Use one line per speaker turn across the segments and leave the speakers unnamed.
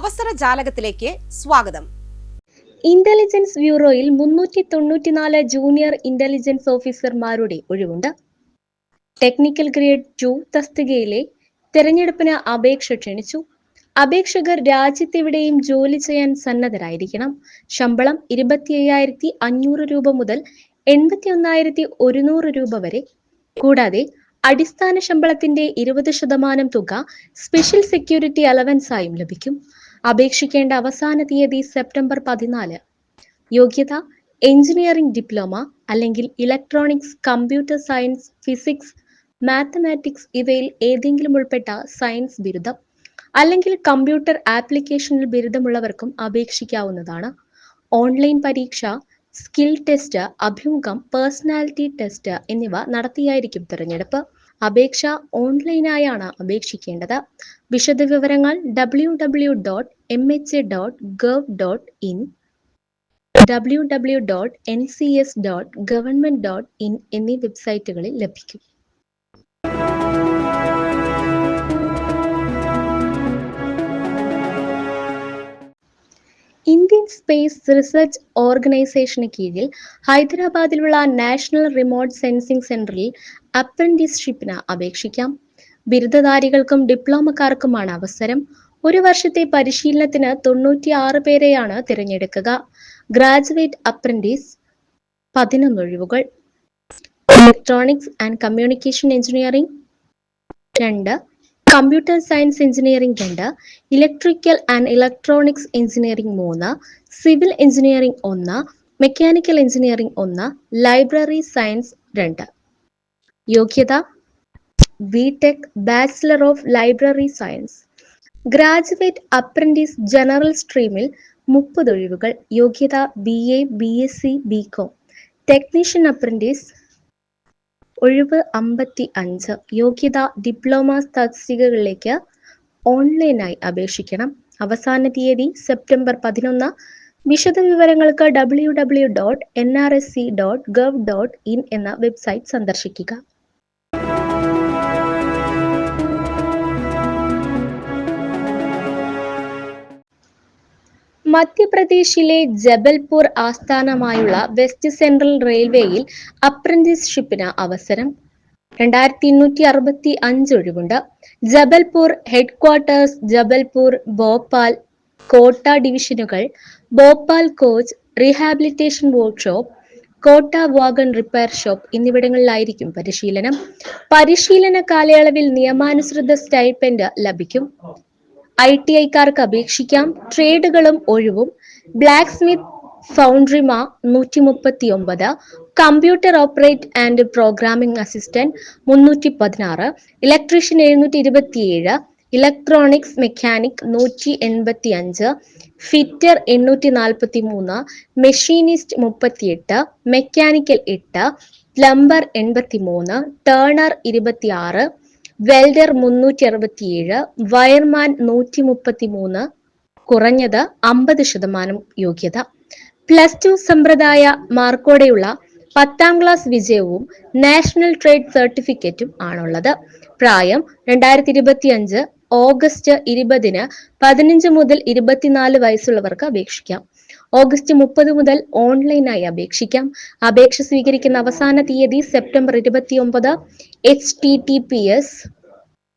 അവസര ജാലകത്തിലേക്ക് സ്വാഗതം.
ഇന്റലിജൻസ് ബ്യൂറോയിൽ മുന്നൂറ്റി തൊണ്ണൂറ്റിനാല് ജൂനിയർ ഇന്റലിജൻസ് ഓഫീസർമാരുടെ ഒഴിവുണ്ട്. ടെക്നിക്കൽ ഗ്രേഡ് ടു തസ്തികയിലെ തെരഞ്ഞെടുപ്പിന് അപേക്ഷ ക്ഷണിച്ചു. അപേക്ഷകർ രാജ്യത്തെവിടെയും ജോലി ചെയ്യാൻ സന്നദ്ധരായിരിക്കണം. ശമ്പളം ഇരുപത്തി അയ്യായിരത്തി അഞ്ഞൂറ് രൂപ മുതൽ എൺപത്തി ഒന്നായിരത്തി ഒരുന്നൂറ് രൂപ വരെ. കൂടാതെ അടിസ്ഥാന ശമ്പളത്തിന്റെ ഇരുപത് ശതമാനം തുക സ്പെഷ്യൽ സെക്യൂരിറ്റി അലവൻസായും ലഭിക്കും. അപേക്ഷിക്കേണ്ട അവസാന തീയതി സെപ്റ്റംബർ പതിനാല്. യോഗ്യത എഞ്ചിനീയറിംഗ് ഡിപ്ലോമ അല്ലെങ്കിൽ electronics computer science physics mathematics ഇവയിൽ ഏതെങ്കിലും ഉൾപ്പെട്ട സയൻസ് ബിരുദം അല്ലെങ്കിൽ കമ്പ്യൂട്ടർ ആപ്ലിക്കേഷനിൽ ബിരുദമുള്ളവർക്കും അപേക്ഷിക്കാവുന്നതാണ്. ഓൺലൈൻ പരീക്ഷ സ്കിൽ ടെസ്റ്റ് അഭിമുഖം പേഴ്സണാലിറ്റി ടെസ്റ്റ് എന്നിവ നടത്തിയായിരിക്കും തിരഞ്ഞെടുപ്പ്. അപേക്ഷ ഓൺലൈനായാണ് അപേക്ഷിക്കേണ്ടത്. വിശദവിവരങ്ങൾ W W dot M H dot gov dot in W W dot N C S dot government dot in എന്നീ വെബ്സൈറ്റുകളിൽ ലഭിക്കും. സ്പേസ് റിസർച്ച് ഓർഗനൈസേഷന് കീഴിൽ ഹൈദരാബാദിലുള്ള നാഷണൽ റിമോട്ട് സെൻസിംഗ് സെന്ററിൽ അപ്രന്റീസ്ഷിപ്പിന് അപേക്ഷിക്കാം. ബിരുദധാരികൾക്കും ഡിപ്ലോമക്കാർക്കുമാണ് അവസരം. ഒരു വർഷത്തെ പരിശീലനത്തിന് തൊണ്ണൂറ്റി ആറ് പേരെയാണ് തിരഞ്ഞെടുക്കുക. ഗ്രാജുവേറ്റ് അപ്രന്റീസ് പതിനൊന്ന് ഒഴിവുകൾ. ഇലക്ട്രോണിക്സ് ആൻഡ് കമ്മ്യൂണിക്കേഷൻ എഞ്ചിനീയറിംഗ് രണ്ട്. കമ്പ്യൂട്ടർ സയൻസ് എഞ്ചിനീയറിംഗ് രണ്ട് ഇലക്ട്രിക്കൽ ആൻഡ് ഇലക്ട്രോണിക്സ് എഞ്ചിനീയറിംഗ് മൂന്ന് സിവിൽ എഞ്ചിനീയറിംഗ് ഒന്ന് മെക്കാനിക്കൽ എഞ്ചിനീയറിംഗ് ഒന്ന് ലൈബ്രറി സയൻസ് രണ്ട്. യോഗ്യത? BTech bachelor of library science. Graduate apprentice general സ്ട്രീമിൽ മുപ്പത് ഒഴിവുകൾ. യോഗ്യത? B A B S C B com. Technician apprentice ഒഴിവ് അമ്പത്തി അഞ്ച് യോഗ്യത ഡിപ്ലോമ തസ്തികകളിലേക്ക് ഓൺലൈനായി അപേക്ഷിക്കണം. അവസാന തീയതി സെപ്റ്റംബർ പതിനൊന്ന്. വിശദ വിവരങ്ങൾക്ക് W W dot N R S C dot gov dot in എന്ന വെബ്സൈറ്റ് സന്ദർശിക്കുക. മധ്യപ്രദേശിലെ ജബൽപൂർ ആസ്ഥാനമായുള്ള വെസ്റ്റ് സെൻട്രൽ റെയിൽവേയിൽ അപ്രന്റീസ്ഷിപ്പിന് അവസരം. രണ്ടായിരത്തി എണ്ണൂറ്റി അറുപത്തി അഞ്ച് ഒഴിവുണ്ട്. ജബൽപൂർ ഹെഡ്ക്വാർട്ടേഴ്സ് ജബൽപൂർ ഭോപ്പാൽ കോട്ട ഡിവിഷനുകൾ Bhopal coach rehabilitation workshop Kota wagon repair shop എന്നിവിടങ്ങളിലായിരിക്കും പരിശീലനം. പരിശീലന കാലയളവിൽ നിയമാനുസൃത സ്റ്റൈപ്പൻഡ് ലഭിക്കും. ഐ ടി ഐക്കാർക്ക് അപേക്ഷിക്കാം. ട്രേഡുകളും ഒഴിവും. ബ്ലാക്ക് സ്മിത്ത് ഫൗണ്ടറിമ നൂറ്റി മുപ്പത്തി ഒമ്പത് computer operate and programming assistant മുന്നൂറ്റി പതിനാറ് ഇലക്ട്രീഷ്യൻ എഴുന്നൂറ്റി ഇരുപത്തിയേഴ് ഇലക്ട്രോണിക്സ് മെക്കാനിക് നൂറ്റി എൺപത്തി അഞ്ച് ഫിറ്റർ എണ്ണൂറ്റി നാൽപ്പത്തി മൂന്ന് മെഷീനിസ്റ്റ് മുപ്പത്തിയെട്ട്. മെക്കാനിക്കൽ എട്ട്. പ്ലംബർ എൺപത്തി മൂന്ന് ടേണർ ഇരുപത്തിയാറ്. വെൽഡർ മുന്നൂറ്റി അറുപത്തിയേഴ് വയർമാൻ നൂറ്റി മുപ്പത്തി മൂന്ന് കുറഞ്ഞത് അമ്പത് ശതമാനം യോഗ്യത. പ്ലസ് ടു സമ്പ്രദായ മാർക്കോടെയുള്ള പത്താം ക്ലാസ് വിജയവും നാഷണൽ ട്രേഡ് സർട്ടിഫിക്കറ്റും ആണുള്ളത്. പ്രായം രണ്ടായിരത്തി ഇരുപത്തി അഞ്ച് ഓഗസ്റ്റ് ഇരുപതിന് പതിനഞ്ച് മുതൽ ഇരുപത്തിനാല് വയസ്സുള്ളവർക്ക് അപേക്ഷിക്കാം. ഓഗസ്റ്റ് മുപ്പത് മുതൽ ഓൺലൈനായി അപേക്ഷിക്കാം. അപേക്ഷ സ്വീകരിക്കുന്ന അവസാന തീയതി സെപ്റ്റംബർ ഇരുപത്തി ഒമ്പത് H T T P S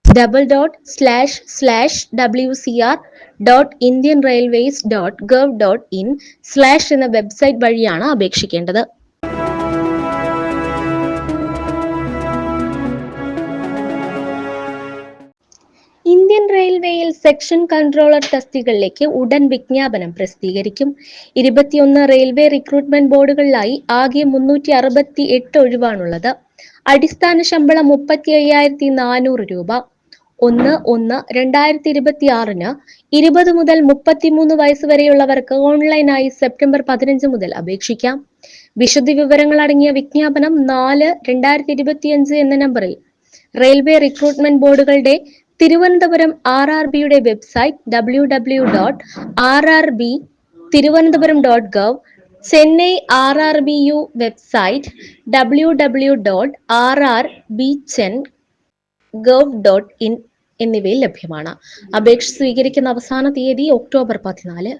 double dot slash slash W C R dot Indian railways dot gov dot in slash എന്ന വെബ്സൈറ്റ് വഴിയാണ് അപേക്ഷിക്കേണ്ടത്. സെക്ഷൻ കൺട്രോളർ തസ്തികളിലേക്ക് ഉടൻ വിജ്ഞാപനം പ്രസിദ്ധീകരിക്കും. ഇരുപത്തിയൊന്ന് റെയിൽവേ റിക്രൂട്ട്മെന്റ് ബോർഡുകളിലായി ആകെ മുന്നൂറ്റി അറുപത്തി എട്ട് ഒഴിവാണുള്ളത്. അടിസ്ഥാന ശമ്പളം മുപ്പത്തി അയ്യായിരത്തി നാനൂറ് രൂപ. ഒന്ന് ഒന്ന് രണ്ടായിരത്തി ഇരുപത്തി ആറിന് ഇരുപത് മുതൽ മുപ്പത്തിമൂന്ന് വയസ്സ് വരെയുള്ളവർക്ക് ഓൺലൈനായി സെപ്റ്റംബർ പതിനഞ്ച് മുതൽ അപേക്ഷിക്കാം. വിശദ വിവരങ്ങൾ അടങ്ങിയ വിജ്ഞാപനം നാല് രണ്ടായിരത്തി ഇരുപത്തിയഞ്ച് എന്ന നമ്പറിൽ. റെയിൽവേ റിക്രൂട്ട്മെന്റ് ബോർഡുകളുടെ തിരുവനന്തപുരം ആർ ആർ ബിയുടെ website W W dot R R B Thiruvananthapuram dot gov Chennai R R B U website W W dot R R B chen gov dot in എന്നിവയിൽ ലഭ്യമാണ്. അപേക്ഷ സ്വീകരിക്കുന്ന അവസാന തീയതി ഒക്ടോബർ പതിനാല്.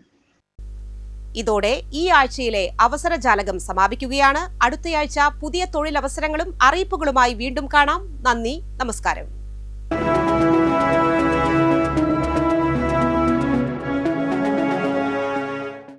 ഇതോടെ ഈ ആഴ്ചയിലെ അവസര ജാലകം സമാപിക്കുകയാണ്. അടുത്തയാഴ്ച പുതിയ തൊഴിലവസരങ്ങളും അറിയിപ്പുകളുമായി വീണ്ടും കാണാം. നന്ദി നമസ്കാരം.